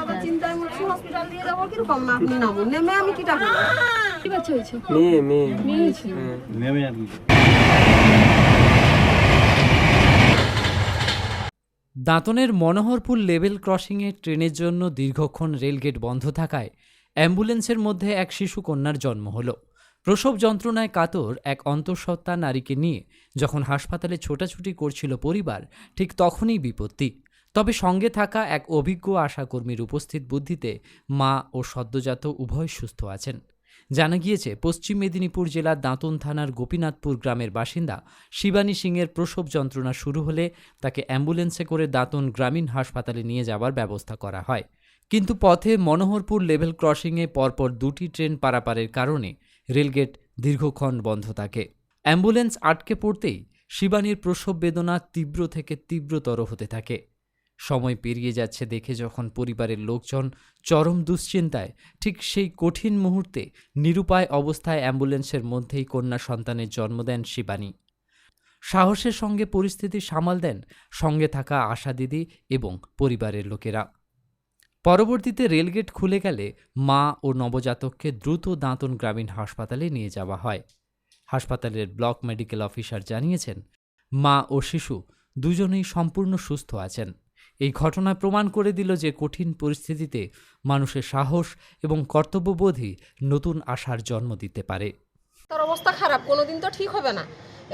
আমরা চিন্তায় মরছি হসপিটাল দিয়ে যাব কীরকম না আপনি নামুন নেমে আমি কিটা করব কি বাচ্চা হয়েছে? মেয়ে মেয়ে। মেয়ে হয়েছে? হ্যাঁ। নেমে আর দাঁতনের মনোহরপুর লেভেল ক্রসিংয়ে ট্রেনের জন্য দীর্ঘক্ষণ রেলগেট বন্ধ থাকায় অ্যাম্বুলেন্সের মধ্যে এক শিশু কন্যার জন্ম হলো। প্রসব যন্ত্রণায় কাতর এক অন্তঃসত্ত্বা নারীকে নিয়ে যখন হাসপাতালে ছোটাছুটি করছিল পরিবার ঠিক তখনই বিপত্তি। তবে সঙ্গে থাকা এক অভিজ্ঞ আশাকর্মীর উপস্থিত বুদ্ধিতে মা ও সদ্যজাত উভয় সুস্থ আছেন। জানা গিয়েছে, পশ্চিম মেদিনীপুর জেলার দাঁতন থানার গোপীনাথপুর গ্রামের বাসিন্দা শিবানী সিংয়ের প্রসব যন্ত্রণা শুরু হলে তাকে অ্যাম্বুলেন্সে করে দাঁতন গ্রামীণ হাসপাতালে নিয়ে যাওয়ার ব্যবস্থা করা হয়। কিন্তু পথে মনোহরপুর লেভেল ক্রসিংয়ে পরপর দুটি ট্রেন পারাপারের কারণে রেলগেট দীর্ঘক্ষণ বন্ধ থাকে। অ্যাম্বুলেন্স আটকে পড়তেই শিবানীর প্রসব বেদনা তীব্র থেকে তীব্রতর হতে থাকে। সময় পেরিয়ে যাচ্ছে দেখে যখন পরিবারের লোকজন চরম দুশ্চিন্তায়, ঠিক সেই কঠিন মুহূর্তে নিরুপায় অবস্থায় অ্যাম্বুলেন্সের মধ্যেই কন্যা সন্তানের জন্ম দেন শিবানী। সাহসের সঙ্গে পরিস্থিতি সামাল দেন সঙ্গে থাকা আশা দিদি এবং পরিবারের লোকেরা। পরবর্তীতে রেলগেট খুলে গেলে মা ও নবজাতককে দ্রুত দাঁতন গ্রামীণ হাসপাতালে নিয়ে যাওয়া হয়। হাসপাতালের ব্লক মেডিকেল অফিসার জানিয়েছেন, মা ও শিশু দুজনেই সম্পূর্ণ সুস্থ আছেন। এই ঘটনা প্রমাণ করে দিল যে কঠিন পরিস্থিতিতে মানুষের সাহস এবং কর্তব্যবোধই নতুন আশার জন্ম দিতে পারে। তার অবস্থা খারাপ, কোনোদিন তো ঠিক হবে না।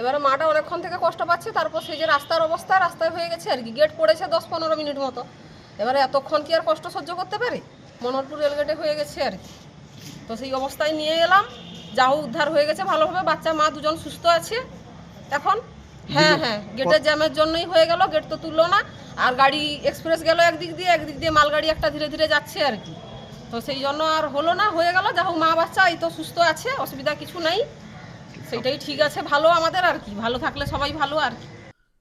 এবারে মাটা অনেকক্ষণ থেকে কষ্ট পাচ্ছে, তারপর সেই যে রাস্তার অবস্থা, রাস্তায় হয়ে গেছে আর কি গেট পড়েছে দশ পনেরো মিনিট মতো। এবারে এতক্ষণ কি আর কষ্ট সহ্য করতে পারে? মনোহরপুর রেলগেটে হয়ে গেছে আর কি। তো সেই অবস্থায় নিয়ে এলাম, যাও উদ্ধার হয়ে গেছে ভালোভাবে, বাচ্চা, মা দুজন সুস্থ আছে। এখন হ্যাঁ হ্যাঁ গেটের জ্যামের জন্যই হয়ে গেল গেট তো তুললো না। আর গাড়ি এক্সপ্রেস গেল একদিক দিয়ে একদিক দিয়ে মালগাড়ি একটা ধীরে ধীরে যাচ্ছে আর কি। তো সেই জন্য আর হলো না হয়ে গেল। যা হোক মা বাচ্চা এই তো সুস্থ আছে অসুবিধা কিছু নাই। সেটাই ঠিক আছে ভালো আমাদের আর কি ভালো থাকলে সবাই ভালো আর কি।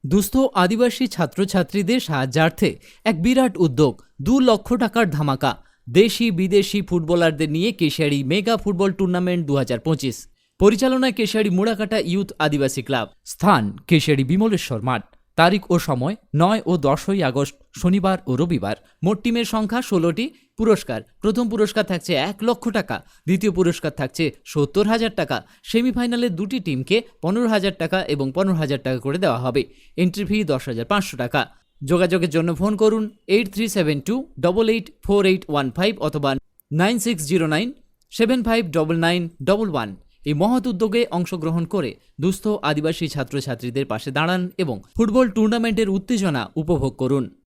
দুস্থ আদিবাসী ছাত্রছাত্রীদের সাহায্যার্থে এক বিরাট উদ্যোগ দু লক্ষ টাকার ধামাকা। দেশি বিদেশি ফুটবলারদের নিয়ে কেশিয়ারি মেগা ফুটবল টুর্নামেন্ট দু হাজার পঁচিশ। পরিচালনায় কেশিয়ারি মুড়াকাটা ইউথ আদিবাসী ক্লাব। স্থান কেশিয়ারি বিমলেশ্বর মাঠ। তারিখ ও সময় নয় ও দশই আগস্ট, শনিবার ও রবিবার। মোট টিমের সংখ্যা ষোলোটি। পুরস্কার, প্রথম পুরস্কার থাকছে এক লক্ষ টাকা, দ্বিতীয় পুরস্কার থাকছে সত্তর হাজার টাকা। সেমিফাইনালে দুটি টিমকে পনেরো হাজার টাকা এবং পনেরো হাজার টাকা করে দেওয়া হবে। এন্ট্রি ফি দশ হাজার পাঁচশো টাকা। যোগাযোগের জন্য ফোন করুন eight three seven two double eight four eight one five অথবা nine six zero nine seven five double nine double one. এই মহৎ উদ্যোগে অংশগ্রহণ করে দুস্থ আদিবাসী ছাত্রছাত্রীদের পাশে দাঁড়ান এবং ফুটবল টুর্নামেন্টের উত্তেজনা উপভোগ করুন।